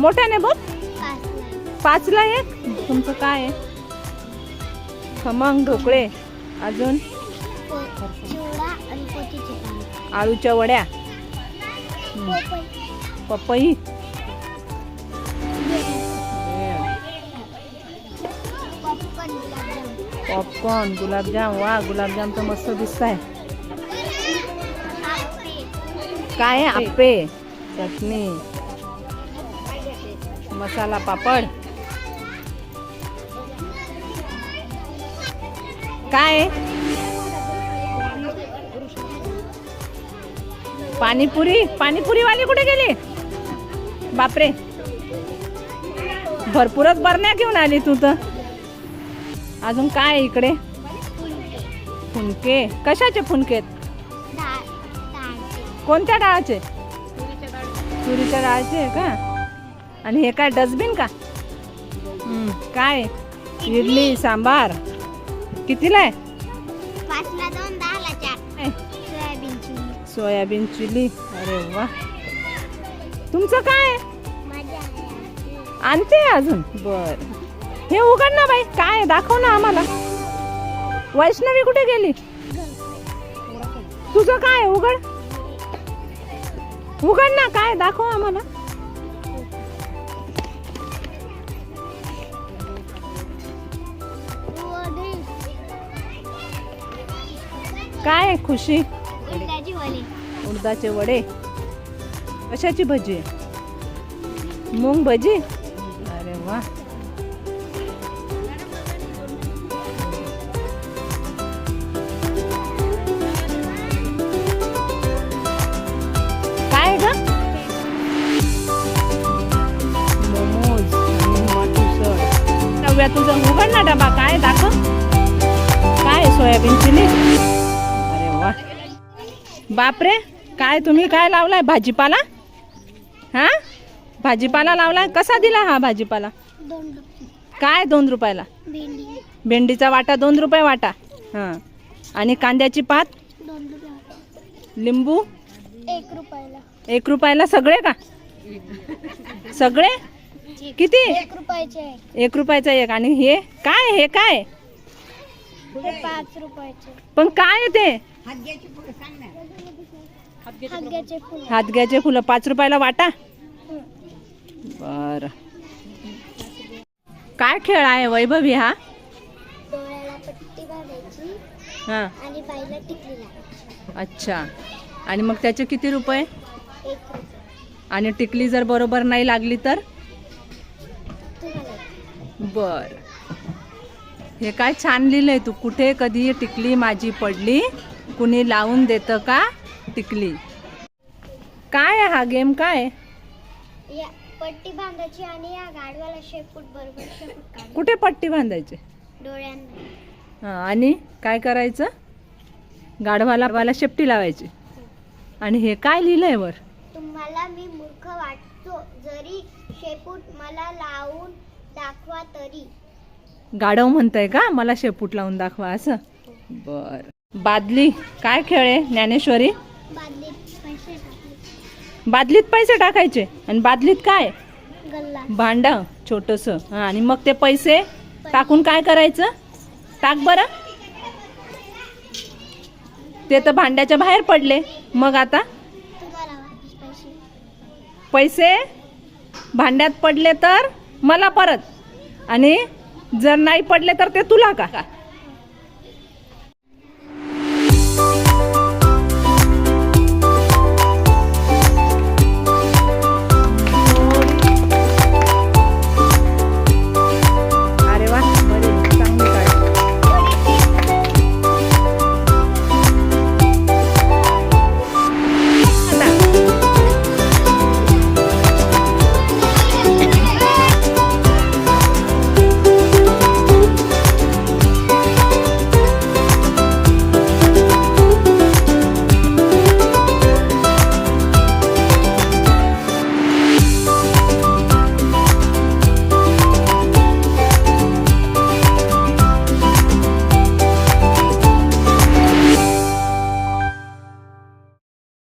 मोठ्याने बोल. पाच पाचला एक. तुमचं काय आहे? खमंग ढोकळे. अजून? आळूच्या वड्या. पपई. पॉपकॉर्न गुलाबजाम. वा गुलाबजाम तर मस्त दिसत आहे काय आहे? चटणी मसाला पापड. काय? पाणीपुरी? पाणीपुरी वाली कुठे गेली? बापरे. भरपूरच बरण्या घेऊन आली तू तर. अजून काय इकडे? फुनके कशाचे फुनके आहेत? डाळ. डाळचे कोणत्या डाळाचे? तुरीच्या डाळाचे आहे का? आणि हे काय डस्टबिन का? हम्म, काय? इडली सांबार. कितीला आहे? पाचला दोन दहाला चार. काय? Soyabean chilli. Soyabean chilli. अरे वा. तुमचं काय आहे? आणते अजून. बर. हे उघड ना बाई. काय आहे? दाखव ना आम्हाला. वैष्णवी कुठे गेली? तुझं काय आहे? उघड. उघड ना काय दाखव आम्हाला. काय आहे खुशी? उडदाचे वडे. कशाची भजी आहे? मूग भजी? अरे वा. नव्या तुझं उघड ना डबा. काय दाखव. काय सोयाबीन चिली? अरे वा. बापरे काय तुम्ही काय लावलाय भाजीपाला? हा? भाजीपाला लावलाय? कसा दिला हा भाजीपाला? काय दोन रुपयाला? भेंडी. भेंडीचा वाटा दोन रुपये वाटा. हां. आणि कांद्याची पात? लिंबू? एक रुपयाला. एक रुपयाला सगळे का? सगळे? किती? एक रुपयाचे आहे. एक रुपयाचा एक. आणि हे काय हे काय? हे पाच रुपयाचे. पण काय आहे ते? हाग्याचे फुल हातग्याचे फुलं. पाच रुपयाला वाटा? बर. काय खेळ आहे वैभवी हा? डोळ्याला पट्टी बांधायची हां. आणि बाईला टिकली लावायची. अच्छा. आणि मग त्याचे किती रुपये? एक रुपये. आणि टिकली जर बरोबर नाही लागली तर? बर. हे काय छान लिहिलंय तू. कुठे कधी टिकली माझी पडली? कुणी लावून देतं का टिकली? काय आहे हा गेम? काय? या पट्टी बांधायची आणि या गाडवाला शेपूट बरोबर शेपूट कुठे पट्टी बांधायची? डोळ्यांना. हां आणि काय करायचं? गाढवाला गाढवाला शेपटी लावायची. आणि हे काय लिहिलंय वर? तुम्हाला मी मूर्ख वाटतो. जरी शेपूट मला लावून दाखवा तरी. गाढव म्हणताय का? मला शेपूट लावून दाखवा असं. बर. बादली काय खेळ आहे ज्ञानेश्वरी? बादलीत पैसे टाकले बादलीत पैसे टाकायचे. आणि बादलीत काय? गल्ला भांड छोटस. आणि मग ते पैसे टाकून काय करायचं? टाक बरं. ते तर भांड्याच्या बाहेर पडले. मग आता? तुम्हाला वापस पैसे. पैसे भांड्यात पडले तर? मला परत. आणि जर नाही पडले तर ते तुला का?